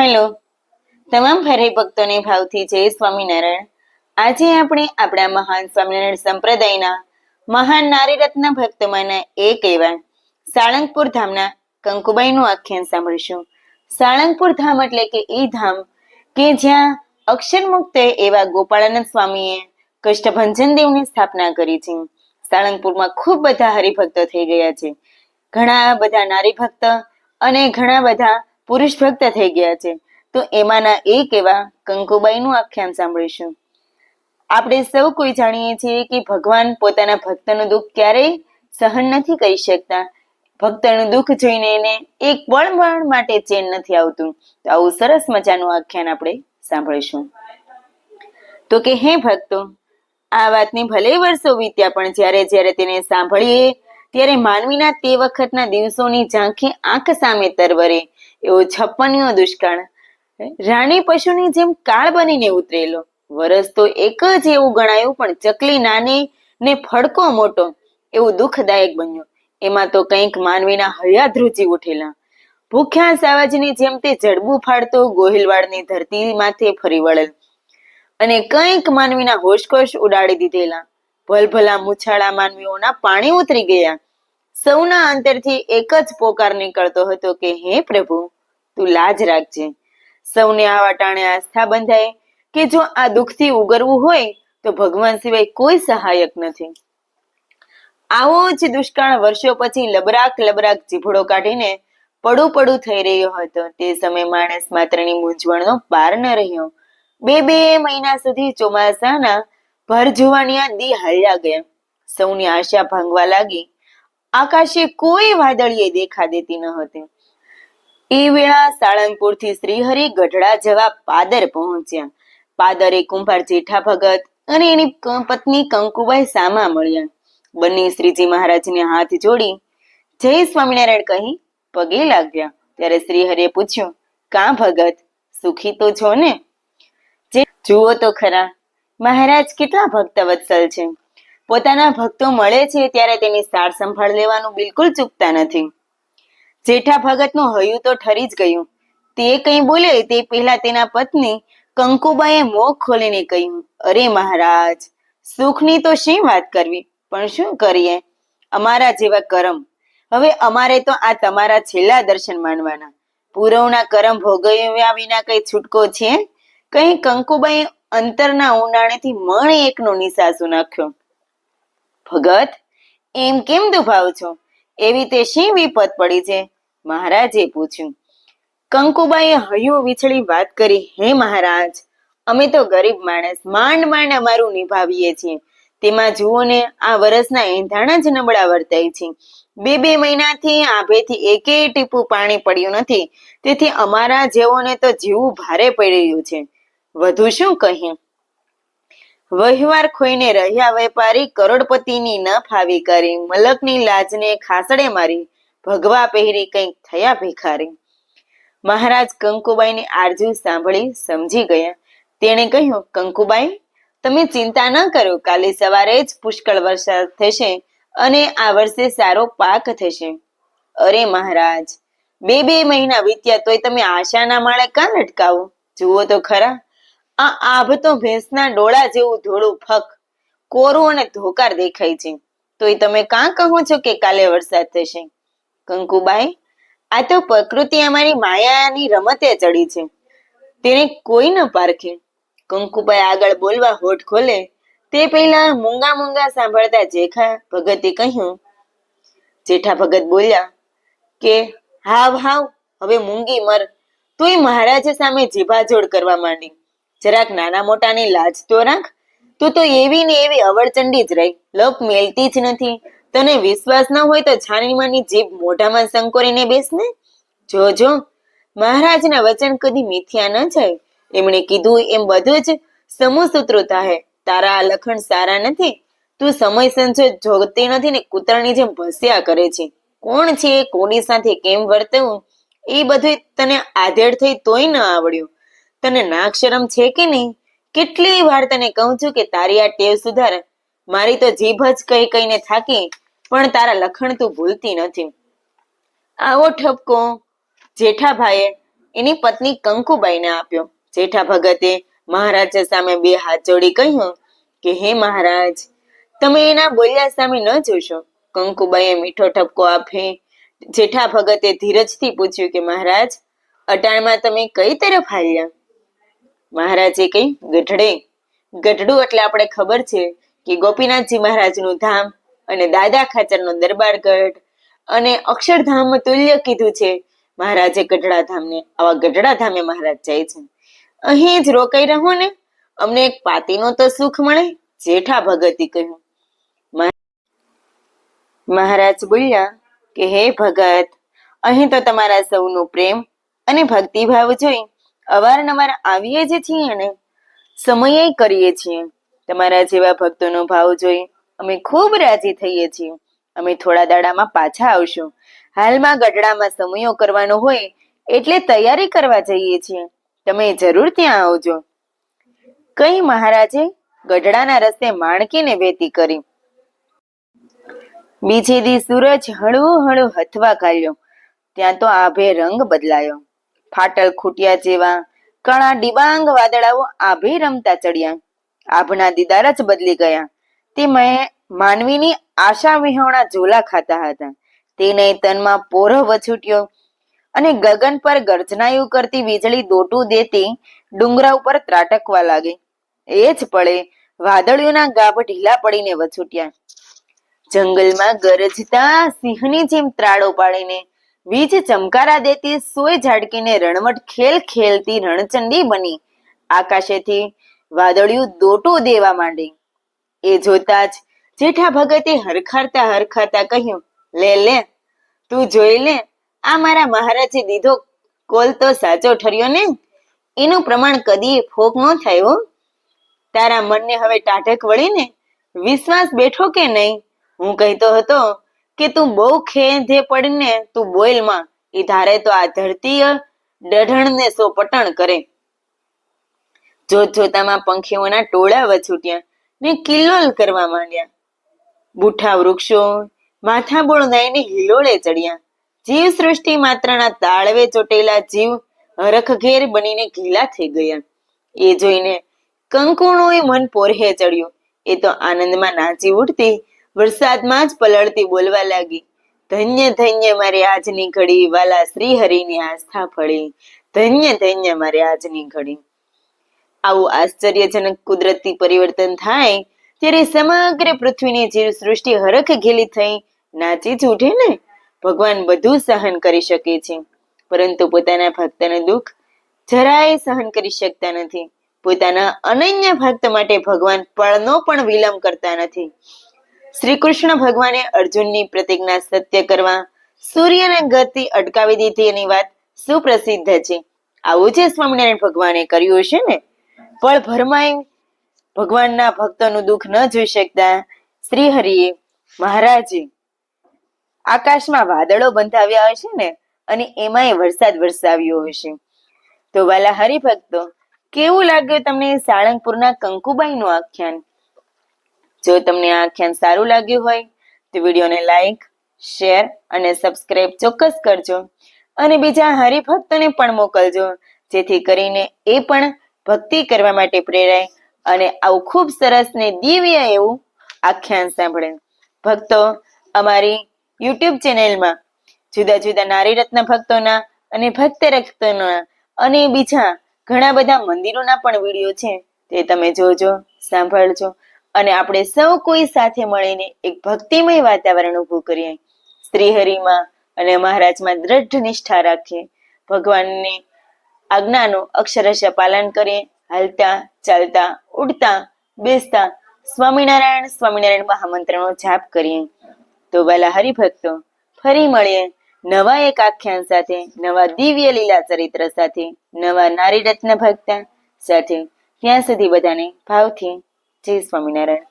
Hello. તમામ હરે ભક્તોને ભાવથી જય સ્વામિનારાયણ. આજે આપણે આપણા મહાન સ્વામિનારાયણ સંપ્રદાયના મહાન નારી રત્ન ભક્તોમાંના એક એવા સાળંગપુર ધામના કંકુબાઈનું આખ્યાન સાંભળીશું. સાળંગપુર ધામ એટલે કે એ ધામ કે જ્યાં અક્ષરમુક્ત એવા ગોપાળાનંદ સ્વામીએ કષ્ટભંજન દેવની સ્થાપના કરી છે. સાળંગપુરમાં ખૂબ બધા હરિભક્તો થઈ ગયા છે. ઘણા બધા નારી ભક્ત અને ઘણા બધા પુરુષ ભક્ત થઈ ગયા છે. તો એમાંના એક એવા કંકુબાઈનું આખ્યાન સાંભળીશું. આપણે સૌ કોઈ જાણીએ છીએ કે ભગવાન પોતાના ભક્તનું દુઃખ ક્યારેય સહન નથી કરી શકતા. ભક્તનું દુઃખ જોઈને એને એક પળ પણ માટે ચેન નથી આવતું. તો આવું સરસ મજાનું આખ્યાન આપણે સાંભળીશું. તો કે હે ભક્તો, આ વાતની ભલે વર્ષો વીત્યા પણ જ્યારે જ્યારે તેને સાંભળીએ, ત્યારે માનવીના તે વખતના દિવસોની ઝાંખી આંખ સામે તરવરે. એવો છપ્પનિયો દુષ્કાળ. રાણી પશુની જેમ કાળ બનીને ઉતરેલો. વરસ તો એક જ એવું ગણાયું, પણ ચકલી નાની ને ફડકો મોટો એવું દુઃખદાયક બન્યું. એમાં તો કંઈક માનવીના હયાત ધ્રુજી ઉઠેલા. ભૂખ્યા સાવજની જેમ તે જડબું ફાડતો ગોહિલવાડની ધરતી માથે ફરી વળેલ. અને કંઈક માનવીના હોશકોશ ઉડાડી દીધેલા. ભલભલા મુછાળા માનવીઓના પાણી ઉતરી ગયા. સૌના અંતરથી એક જ પોકાર નીકળતો હતો કે, હે પ્રભુ, તું લાજ રાખજે. સૌને આવા ટાણે આસ્થા બંધાય કે જો આ દુઃખથી ઉગરવું હોય, તો ભગવાન સિવાય કોઈ સહાયક નથી. આવો જ દુષ્કાળ વર્ષો પછી લબરાક લબરાક જીભડો કાઢીને પડું પડું થઈ રહ્યો હતો. તે સમયે માણસ માત્રની મૂંઝવણનો પાર ન રહ્યો. બે બે મહિના સુધી ચોમાસાના ભર જુવાનિયા દી હાલ્યા ગયા. સૌની આશા ભાંગવા લાગી. આકાશે કોઈ વાદળીએ દેખા દેતી ન હતી. એ વેળા સાળંગપુરથી શ્રીહરિ ગઢડા જવા પાદર પહોંચ્યા. પાદરે કુંભાર જેઠા ભગત અને એની પત્ની કંકુબાઈ સામા મળ્યા. બંને શ્રીજી મહારાજને હાથ જોડી જય સ્વામિનારાયણ કહી પગે લાગ્યા. ત્યારે શ્રીહરિએ પૂછ્યું, કા ભગત? સુખી તો છો ને? જે, જુઓ તો ખરા. મહારાજ કેટલા ભક્ત વત્સલ છે. પોતાના ભક્તો મળે છે ત્યારે તેની સાર સંભાળ લેવાનું બિલકુલ ચૂકતા નથી. જેઠા ભગતનું હયું તો ઠરી જ ગયું. તે કંઈ બોલે તે પહેલા તેના પત્ની કંકુબાએ મોં ખોલીને કહ્યું, અરે મહારાજ, સુખની તો શી વાત કરવી? પણ શું કરીએ? અમારા જેવા કરમ. હવે અમારે તો આ તમારા છેલ્લા દર્શન માનવાના પૂરવના કરમ ભોગવ્યા વિના કઈ છૂટકો છે? કઈ કંકુબાઈ અંતરના ઉનાળેથી મણ એકનો નિસાસો નાખ્યો. ભગત? એમ કેમ દુભાવ છો? એવી તે શી વિપત પડી છે? મહારાજે પૂછ્યું. કંકુબાઈએ હૈયું વિછળી વાત કરી, હે મહારાજ, અમે તો ગરીબ માણસ, માંડ માંડ અમારું નિભાવીએ છીએ. તેમાં જુઓ ને, આ વર્ષના એંધાણા જ નબળા વર્તાય છે. બે બે મહિનાથી આભેથી એકેય ટીપું પાણી પડ્યું નથી. તેથી અમારા જેવોને તો જીવું ભારે પડી રહ્યું છે. વધુ શું કહીએ વહેવાર ખોઈને રહ્યા વેપારી કરોડપતિની ન ફાવી કરી, મલકની લાજને ખાસડે મારી, ભગવા પહેરી કંઈક થયા ભિખારી. મહારાજ કંકુબાઈની આરજુ સાંભળી સમજી ગયા. તેણે કહ્યું, કંકુબાઈ, તમે ચિંતા ન કરો, કાલે સવારે જ પુષ્કળ વરસાદ થશે અને આ વર્ષે સારો પાક થશે. અરે મહારાજ, બે બે મહિના વીત્યા તોય તમે આશાના માળે કાં લટકાવો? જુઓ તો ખરા આ આભ તો ભેંસના ડોળા જેવું ધોળું ફક, કોરું અને ધોકાર દેખાય છે. તોય તમે કાં કહો છો કે કાલે વરસાદ થશે? કંકુબાઈ, આ તો પ્રકૃતિ અમારી માયાની રમતે ચડી છે. તેને કોઈ ન પારખે. કંકુબાઈ આગળ બોલવા હોઠ ખોલે. તે પહેલા મૂંગા મૂંગા સાંભળતા જેઠા ભગતે કહ્યું, જેઠા ભગત બોલ્યા કે, હાવ હાવ, હવે મૂંગી મર. તોય મહારાજ સામે જીભાજોડ કરવા માંડી. જરાક નાના મોટાની લાજ તો રાખ. તું તો એવી ને એવી અવળચંડી જ રહી. લપ મેલતી જ નથી. તને વિશ્વાસ ન હોય તો છાનીમાની જીભ મોઢામાં સંકોરીને બેસ ને. જો જો. મહારાજના વચન કદી મિથ્યા ન જાય. એમણે કીધું એમ બધું જ સમૂહસૂત્રો થાય તારા આ લખણ સારા નથી. તું સમય સંજોગ જોગતી નથી ને કૂતરાની જેમ ભસ્યા કરે છે. કોણ છે? એ કોની સાથે કેમ વર્તવું? એ બધું તને આધેડ થઈ તોય ન આવડ્યું. તને નાક શરમ છે કે નહીં? કેટલી વાર તને કહું છું કે તારી આ ટેવ સુધાર. મારી તો જીભ જ કઈ કઈને થાકી, પણ તારા લખણ તું ભૂલતી નથી. આવો ઠપકો. જેઠાભાઈએ એની પત્ની કંકુબાઈને આપ્યો. જેઠા ભગતે મહારાજ સામે બે હાથ જોડી કહ્યું કે, હે મહારાજ, તમે એના બોલ્યા સામે ન જોશો. કંકુબાઈએ મીઠો ઠપકો આપે. જેઠા ભગતે ધીરજથી પૂછ્યું કે, મહારાજ, અટાણમાં તમે કઈ તરફ હાલ્યા? મહારાજે કહ્યું, ગઢડે, ગઢડું એટલે આપણે ખબર છે કે ગોપીનાથજી મહારાજનું ધામ અને દાદા ખાચરનો દરબારગઢ અને અક્ષરધામ તુલ્ય કીધું છે. મહારાજે ગઢડા ધામને આવા ગઢડા ધામે મહારાજ જાય છે. અહીં જ રોકાઈ રહો ને. અમને એક પાતીનો તો સુખ મળે, જેઠા ભગતી કહ્યું. મહારાજ બોલ્યા કે, હે ભગત, અહીં તો તમારા સૌનો પ્રેમ અને ભક્તિભાવ જોઈ અવારનવાર આવીએ જ છીએ ને સમયે કરીએ છીએ. તમારા જેવા ભક્તોનો ભાવ જોઈ અમે ખૂબ રાજી થઈએ છીએ. અમે થોડા દાડામાં પાછા આવશું. હાલમાં ગઢડામાં સમયો કરવાનો હોય એટલે તૈયારી કરવા જઈએ છીએ. તમે જરૂર ત્યાં આવજો. કઈ મહારાજે ગઢડાના રસ્તે માણકીને વેતી કરી. બીજે દી સૂરજ હળવું હળવું હથવા કાઢ્યો. ત્યાં તો આભે રંગ બદલાયો. ફાટલ ખૂટ્યા જેવા કણા ડિબાંગ વાદળાઓ આભે રમતા ચડ્યા. આભના દીદાર જ બદલી ગયા. તે માનવીની આશા વિહોણા ઝોલા ખાતા હતા. તેને તનમાં પોરો વછૂટ્યો અને ગગન પર ગર્જનાયું કરતી વીજળી દોટું દેતી ડુંગરા ઉપર ત્રાટકવા લાગી. એ જ પળે વાદળીઓના ગાભ ઢીલા પડીને વછૂટ્યા. જંગલમાં ગરજતા સિંહની જેમ ત્રાળો પાડીને વીજ ચમકારા દેતી સોય ઝાડકીને રણવટ ખેલ ખેલતી રણચંડી બની. આકાશેથી વાદળિયું દોટું દેવા માંડી. એ જોતા જ જેઠા ભગતે હરખારતા હરખારતા કહ્યું, લે લે, તું જોઈ લે, આ મારા મહારાજે દીધો કોલ તો સાચો ઠર્યો ને? એનું પ્રમાણ કદી ફોક ન થાય હો. તારા મનને હવે ટાઢક વળીને વિશ્વાસ બેઠો કે નહીં? હું કહેતો હતો કે તું બહુ ખેંધે પડીને, તું બોલમાં ઈ ધારે તો આ ધરતીય ડઢણને સો પટણ કરે. જોત જોતામાં પંખીઓના ટોળા વછૂટ્યા ને કિલ્લોલ કરવા માંડ્યા. બુઠા વૃક્ષો, માથા નાઈને હિલોળે ચડ્યા. જીવ સૃષ્ટિ માત્રના તાળવે ચોટેલા જીવ હરખઘેર બનીને ઘીલા થઈ ગયા. એ જોઈને કંકુણોએ મન પોરહે ચડ્યું. એ તો આનંદમાં નાચી ઉઠતી વરસાદમાં જ પલળતી બોલવા લાગી. ધન્ય ધન્ય મારી આજની ઘડી, વાલા શ્રી હરિની આસ્થા ફળી. ધન્ય ધન્ય મારી આજની ઘડી. આવું આશ્ચર્યજનક કુદરતી પરિવર્તન થાય ત્યારે સમગ્ર પૃથ્વીની જીવ સૃષ્ટિ હરખ ઘેલી થઈ. નાચી જ ઉઠે ને? ભગવાન બધું સહન કરી શકે છે. પરંતુ પોતાના ભક્તનું દુઃખ જરાય સહન કરી શકતા નથી. પોતાના અનન્ય ભક્ત માટે ભગવાન પળનો પણ વિલંબ કરતા નથી. શ્રી કૃષ્ણ ભગવાને અર્જુનની પ્રતિજ્ઞા સત્ય કરવા, સૂર્યને ગતિ અટકાવી દીધી એની વાત સુપ્રસિદ્ધ છે. આવું જે સ્વામિનારાયણ ભગવાને કર્યું છે ને, પણ ભરમાય ભગવાનના ભક્તોનું દુઃખ ન જોઈ શકતા શ્રી હરિએ મહારાજે આકાશમાં વાદળો બંધાવ્યા હશે ને, અને એમાંય વરસાદ વરસાવ્યો હશે. તો વાલા હરિભક્તો, કેવું લાગ્યું તમને સાળંગપુરના કંકુબાઈનું આખ્યાન? જો તમને આ આખ્યાન સારું લાગ્યું હોય, તો વિડીયોને લાઈક શેર અને સબસ્ક્રાઇબ ચોક્કસ કરજો. અને બીજા હરિભક્તને પણ મોકલજો, જેથી કરીને એ પણ ભક્તિ કરવા માટે પ્રેરાય અને આવું ખૂબ સરસ ને દિવ્ય એવું આખ્યાન સાંભળે. ભક્તો, અમારી યુટ્યુબ ચેનલમાં જુદા જુદા નારી રત્ન ભક્તોના અને ભક્ત રક્તોના અને બીજા ઘણા બધા મંદિરોના પણ વીડિયો છે, તે તમે જોજો, સાંભળજો. અને આપણે સૌ કોઈ સાથે મળીને એક ભક્તિમય વાતાવરણ ઊભું કરીએ. શ્રીહરિમાં અને મહારાજમાં દ્રઢ નિષ્ઠા રાખીએ. ભગવાનની આજ્ઞાનું અક્ષરશ પાલન કરીએ. હાલતા, ચાલતા, ઉડતા, બેસતા સ્વામિનારાયણ સ્વામિનારાયણ મહામંત્રનો જાપ કરીએ. તો વાલા હરિભક્તો, ફરી મળીએ નવા એક આખ્યાન સાથે, નવા દિવ્ય લીલા ચરિત્ર સાથે, નવા નારી રત્ન ભક્ત સાથે. ત્યાં સુધી બધાને ભાવથી જય સ્વામિનારાયણ